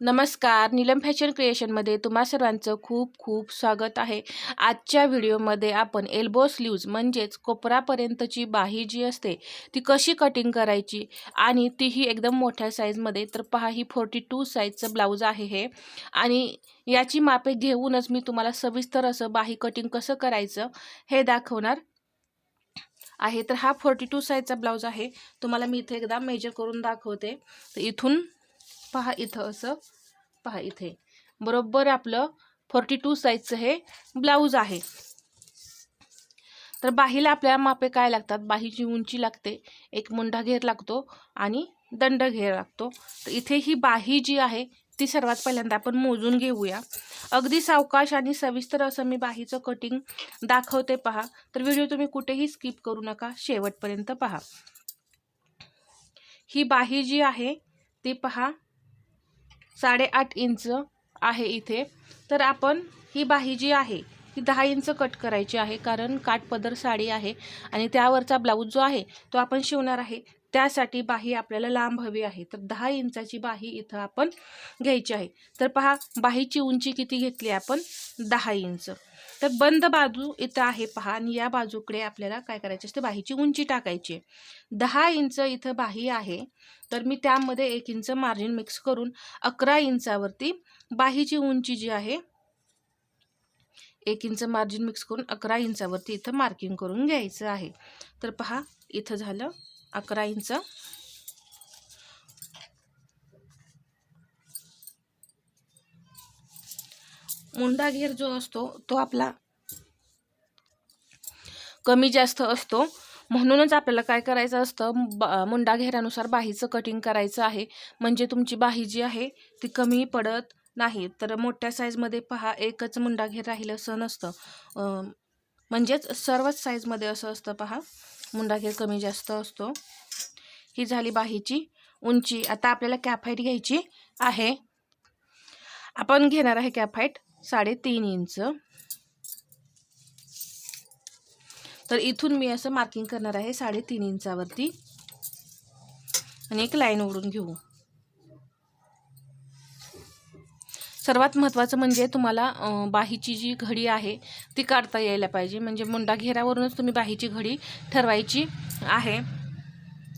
नमस्कार. नीलम फॅशन क्रिएशनमध्ये तुम्हा सर्वांचं खूप खूप स्वागत आहे. आजच्या व्हिडिओमध्ये आपण एल्बो स्लीव्ज म्हणजेच कोपरापर्यंतची बाही जी असते ती कशी कटिंग करायची आणि तीही एकदम मोठ्या साईजमध्ये. तर पहा ही फोर्टी टू साईजचं ब्लाऊज आहे हे. आणि याची मापे घेऊनच मी तुम्हाला सविस्तर असं बाही कटिंग कसं करायचं हे दाखवणार आहे. तर हा फोर्टी टू साईजचा ब्लाऊज आहे. तुम्हाला मी इथे एकदा मेजर करून दाखवते. तर इथून पहा इथं असं. पहा इथे. बरोबर आपलं फोर्टी टू साईजचं हे ब्लाऊज आहे. तर बाहीला आपल्याला मापे काय लागतात? बाहीची उंची लागते एक मुंडा घेर लागतो आणि दंड घेर लागतो. तर इथे ही बाही जी आहे ती सर्वात पहिल्यांदा आपण मोजून घेऊया. अगदी सावकाश आणि सविस्तर असं मी बाहीचं कटिंग दाखवते पहा. तर व्हिडिओ तुम्ही कुठेही स्किप करू नका शेवटपर्यंत पहा. ही बाही जी आहे ती पहा. साडेआठ इंच आहे इथे. तर आपण ही बाही जी आहे ही दहा इंच कट करायची आहे कारण काठपदर साडी आहे आणि त्यावरचा ब्लाऊज जो आहे तो आपण शिवणार आहे. त्यासाठी बाही आपल्याला लांब हवी आहे. तर दहा इंचाची बाही इथं आपण घ्यायची आहे. तर पहा बाहीची उंची किती घेतली आपण? दहा इंच. तर बंद बाजू इथं आहे पहा आणि या बाजूकडे आपल्याला काय करायचे असते? बाहीची उंची टाकायची आहे. दहा इंच इथं बाही आहे. तर मी त्यामध्ये एक इंच मार्जिन मिक्स करून अकरा इंचावरती बाहीची उंची जी आहे एक इंच मार्जिन मिक्स करून अकरा इंचावरती इथं मार्किंग करून घ्यायचं आहे. तर पहा इथं झालं अकरा इंच. मुंडा घेर जो असतो तो आपला कमी जास्त असतो. म्हणूनच आपल्याला काय करायचं असतं बा मुंडा घेरानुसार बाहीचं कटिंग करायचं आहे. म्हणजे तुमची बाही जी आहे ती कमी पडत नाही तर मोठ्या साईजमध्ये पहा एकच मुंडा घेर राहिलं असं नसतं. म्हणजेच सर्वच साईजमध्ये असं असतं पहा. मुंडा घेर कमी जास्त असतो. ही झाली बाहीची उंची. आता आपल्याला कॅफाईट घ्यायची आहे. आपण घेणार आहे कॅफाईट साडेतीन इंच. तर इथून मी असं मार्किंग करणार आहे साडेतीन इंचावरती. आणि एक लाईन ओढून घेऊ. सर्वात महत्त्वाचं म्हणजे तुम्हाला बाहीची जी घडी आहे ती काढता यायला पाहिजे. म्हणजे मुंडा घेरावरूनच तुम्ही बाहीची घडी ठरवायची आहे.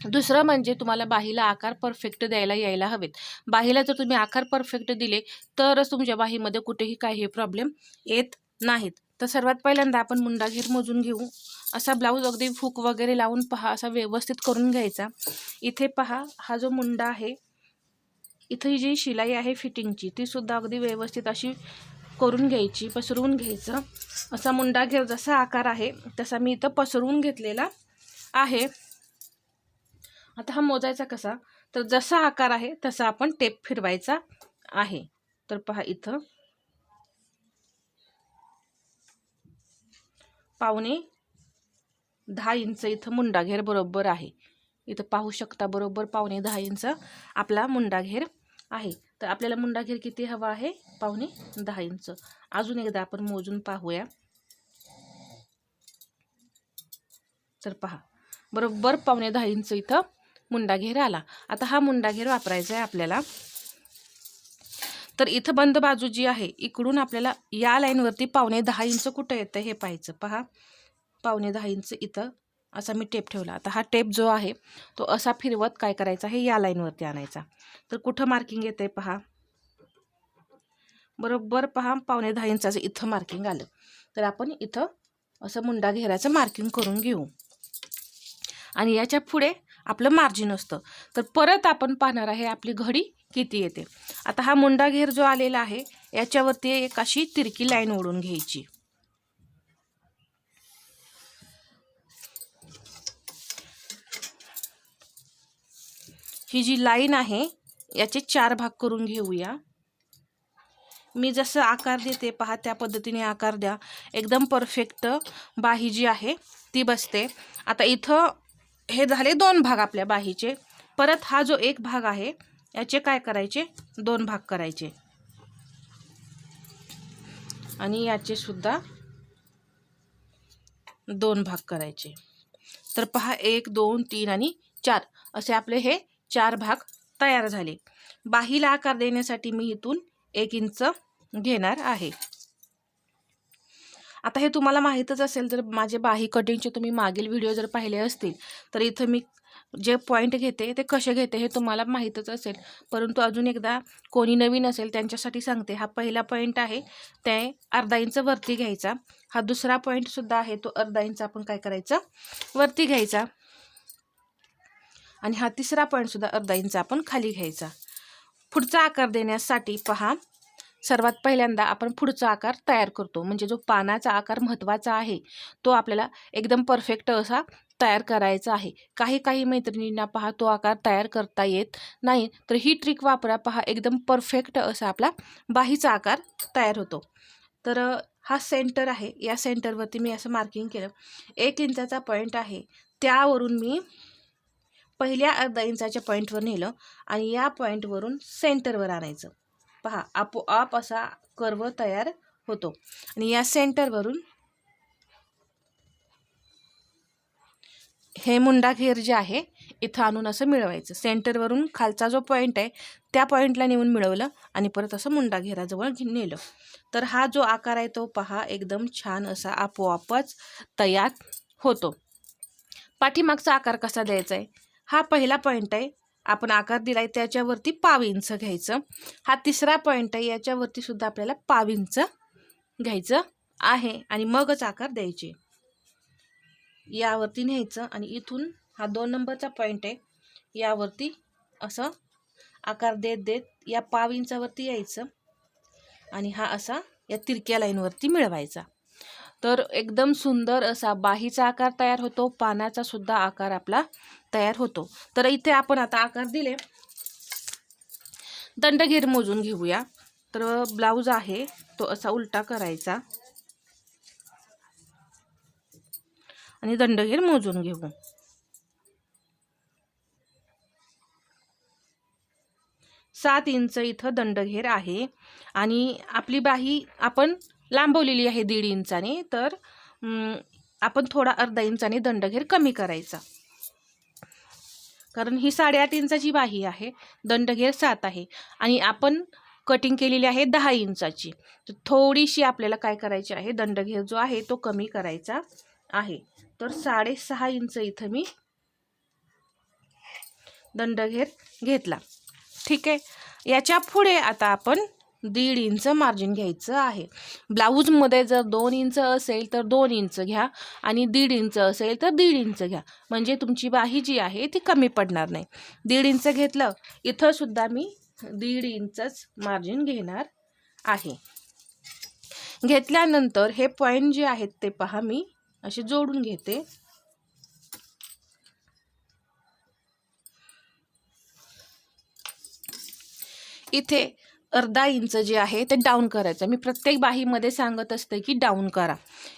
दुसरं म्हणजे तुम्हाला बाहीला आकार परफेक्ट द्यायला यायला हवेत. बाहीला जर तुम्ही आकार परफेक्ट दिले तरच तुमच्या बाहीमध्ये कुठेही काही प्रॉब्लेम येत नाहीत. तर सर्वात पहिल्यांदा आपण मुंडा घेर मोजून घेऊ. असा ब्लाऊज अगदी फूक वगैरे लावून पहा. असा व्यवस्थित करून घ्यायचा. इथे पहा हा जो मुंडा आहे इथं ही जी शिलाई आहे फिटिंगची ती सुद्धा अगदी व्यवस्थित अशी करून घ्यायची पसरवून घ्यायचं. असा मुंडा घेऊ जसा आकार आहे तसा मी इथं पसरवून घेतलेला आहे. आता हा मोजायचा कसा? तर जसा आकार आहे तसा आपण टेप फिरवायचा आहे. तर पहा इथं. पावणे दहा इंच इथं मुंडा घेर बरोबर आहे. इथं पाहू शकता बरोबर पावणे दहा इंच आपला मुंडा घेर आहे. तर आपल्याला मुंडा घेर किती हवा आहे? पावणे दहा इंच. अजून एकदा आपण मोजून पाहूया. तर पहा. बरोबर पावणे दहा इंच इथं मुंडा घेर आला. आता हा मुंडा घेर वापरायचा आहे आपल्याला. तर इथं बंद बाजू जी आहे इकडून आपल्याला या लाईनवरती पावणे दहा इंच कुठं येतं हे पाहायचं. पहा. पावणे दहा इंच इथं असा मी टेप ठेवला. आता हा टेप जो आहे तो असा फिरवत काय करायचा आहे या लाईनवरती आणायचा. तर कुठं मार्किंग येते पहा. बरोबर पहा पावणे दहा इंचाचं इथं मार्किंग आलं. तर आपण इथं असं मुंडा घेराचं मार्किंग करून घेऊ. आणि याच्यापुढे आपलं मार्जिन असतं. तर परत आपण पाहणार आहे आपली घडी किती येते. आता हा मुंडा घेर जो आलेला आहे याच्यावरती एक अशी तिरकी लाईन ओढून घ्यायची. ही जी लाईन आहे याचे चार भाग करून घेऊया. मी जसं आकार देते पहा त्या पद्धतीने आकार द्या. एकदम परफेक्ट बाही जी आहे ती बसते. आता इथं हे झाले दोन भाग आपल्या बाहीचे. परत हा जो एक भाग आहे याचे काय करायचे? दोन भाग करायचे. आणि याचे सुद्धा दोन भाग करायचे. तर पहा एक दोन तीन आणि चार. असे आपले हे चार भाग तयार झाले. बाहीला आकार देण्यासाठी मी इथून एक इंच घेणार आहे. आता हे तुम्हाला माहीतच असेल जर माझे बाही कटिंगचे तुम्ही मागील व्हिडिओ जर पाहिले असतील तर इथं मी जे पॉईंट घेते ते कसे घेते हे तुम्हाला माहीतच असेल. परंतु अजून एकदा कोणी नवीन असेल त्यांच्यासाठी सांगते. हा पहिला पॉईंट आहे ते अर्धा इंच वरती घ्यायचा. हा दुसरा पॉईंटसुद्धा आहे तो अर्धा इंच आपण काय करायचा? वरती घ्यायचा. आणि हा तिसरा पॉईंटसुद्धा अर्धा इंच आपण खाली घ्यायचा. पुढचा आकार देण्यासाठी पहा सर्वात पहिल्यांदा आपण पुढचा आकार तयार करतो. म्हणजे जो पानाचा आकार महत्त्वाचा आहे तो आपल्याला एकदम परफेक्ट असा तयार करायचा आहे. काही काही मैत्रिणींना पहा तो आकार तयार करता येत नाही. तर ही ट्रिक वापरा पहा एकदम परफेक्ट असा आपला बाहीचा आकार तयार होतो. तर हा सेंटर आहे. या सेंटरवरती मी असं मार्किंग केलं. एक इंचाचा पॉईंट आहे. त्यावरून मी पहिल्या अर्धा इंचाच्या पॉईंटवर नेलं आणि या पॉईंटवरून सेंटरवर आणायचं. पहा आपोआप असा कर्व तयार होतो. आणि या सेंटरवरून हे मुंडा घेर जे आहे इथं आणून असं मिळवायचं. सेंटरवरून खालचा जो पॉईंट आहे त्या पॉईंटला नेऊन मिळवलं आणि परत असं मुंडा घेराजवळ नेलं. तर हा जो आकार आहे तो पहा एकदम छान असा आपोआपच तयार होतो. पाठीमागचा आकार कसा द्यायचा आहे? हा पहिला पॉईंट आहे. आपण आकार दिलाय त्याच्यावरती पाव इंच घ्यायचं. हा तिसरा पॉईंट आहे याच्यावरती सुद्धा आपल्याला पाव इंच घ्यायचं आहे आणि मगच आकार द्यायचे. यावरती न्यायचं आणि इथून हा दोन नंबरचा पॉईंट आहे. यावरती असं आकार देत देत या पाव इंचावरती यायचं आणि हा असा या तिरक्या लाईनवरती मिळवायचा. तर एकदम सुंदर असा बाहीचा आकार तयार होतो पानाचा सुद्धा आकार आपला तयार होतो. तर इथे आपण आता आकार दिले. दंडघेर मोजून घेऊया. तर ब्लाऊज आहे तो असा उलटा करायचा. आणि दंडगीर मोजून घेऊ. सात इंच इथं दंडघेर आहे. आणि आपली बाही आपण लांबवलेली आहे दीड इंचाने तर आपण थोडा अर्धा इंचाने दंडघेर कमी करायचा. कारण ही साडेआठ इंचाची बाही आहे दंडघेर सात आहे आणि आपण कटिंग केलेली आहे दहा इंचाची. तर थोडीशी आपल्याला काय करायची आहे दंडघेर जो आहे तो कमी करायचा आहे. तर साडेसहा इंच इथं मी दंडघेर घेतला. ठीक आहे? याच्यापुढे आता आपण दीड इंच मार्जिन घ्यायचं आहे. ब्लाऊजमध्ये जर दोन इंच असेल तर दोन इंच घ्या आणि दीड इंच असेल तर दीड इंच घ्या. म्हणजे तुमची बाही जी आहे ती कमी पडणार नाही. दीड इंच घेतलं इथंसुद्धा मी दीड इंचच मार्जिन घेणार आहे. घेतल्यानंतर हे पॉईंट जे आहेत ते पहा मी असे जोडून घेते. इथे अर्धा इंच जे आहे ते डाऊन करायचं. मी प्रत्येक बाहीमध्ये सांगत असते की डाऊन करा.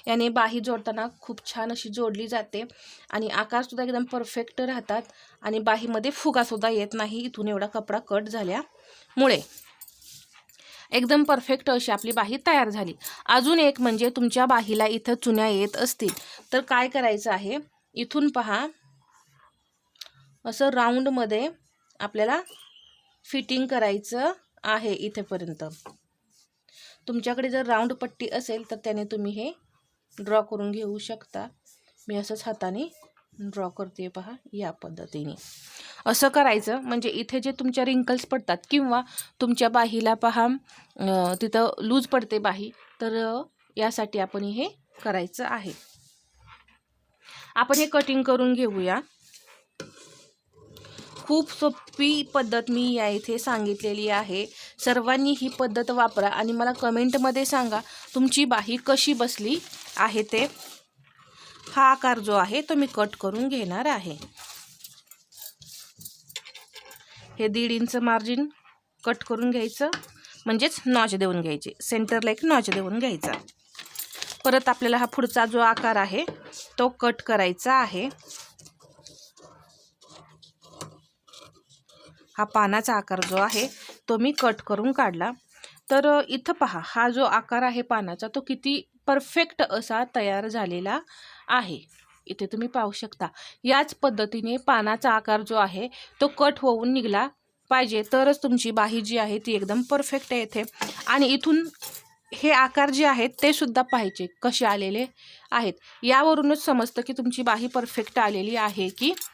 याने बाही जोडताना खूप छान अशी जोडली जाते आणि आकारसुद्धा एकदम परफेक्ट राहतात आणि बाहीमध्ये फुगासुद्धा येत नाही. इथून एवढा कपडा कट झाल्यामुळे. एकदम परफेक्ट अशी आपली बाही तयार झाली. अजून एक म्हणजे तुमच्या बाहीला इथं चुन्या येत असतील. तर काय करायचं आहे? इथून पहा. असं राऊंडमध्ये आपल्याला फिटिंग करायचं. आहे इथेपर्यंत. तुमच्याकडे जर राऊंड पट्टी असेल तर त्याने तुम्ही हे ड्रॉ करून घेऊ शकता. मी असंच हाताने ड्रॉ करते पहा या पद्धतीने. असं करायचं म्हणजे इथे जे तुमच्या रिंकल्स पडतात किंवा तुमच्या बाहीला पहा तिथं लूज पडते बाही तर यासाठी आपण हे करायचं आहे. आपण हे कटिंग करून घेऊया. खूप सोपी पद्धत मी या इथे सांगितलेली आहे. सर्वांनी ही पद्धत वापरा आणि मला कमेंटमध्ये सांगा तुमची बाही कशी बसली आहे ते. हा आकार जो आहे तो मी कट करून घेणार आहे. हे दीड इंच मार्जिन कट करून घ्यायचं म्हणजेच नॉच देऊन घ्यायचे. सेंटरला एक नॉच देऊन घ्यायचा. परत आपल्याला हा पुढचा जो आकार आहे तो कट करायचा आहे. हा पानाचा आकार जो आहे तो मी कट करून काढला. तर इथं पहा हा जो आकार आहे पानाचा तो किती परफेक्ट असा तयार झालेला आहे. इथे तुम्ही पाहू शकता. याच पद्धतीने पानाचा आकार जो आहे तो कट होऊन निघला पाहिजे. तरच तुमची बाही जी आहे ती एकदम परफेक्ट येते आणि इथून हे आकार जे आहेत ते सुद्धा पाहिजे कसे आलेले आहेत. यावरूनच समजतं की तुमची बाही परफेक्ट आलेली आहे की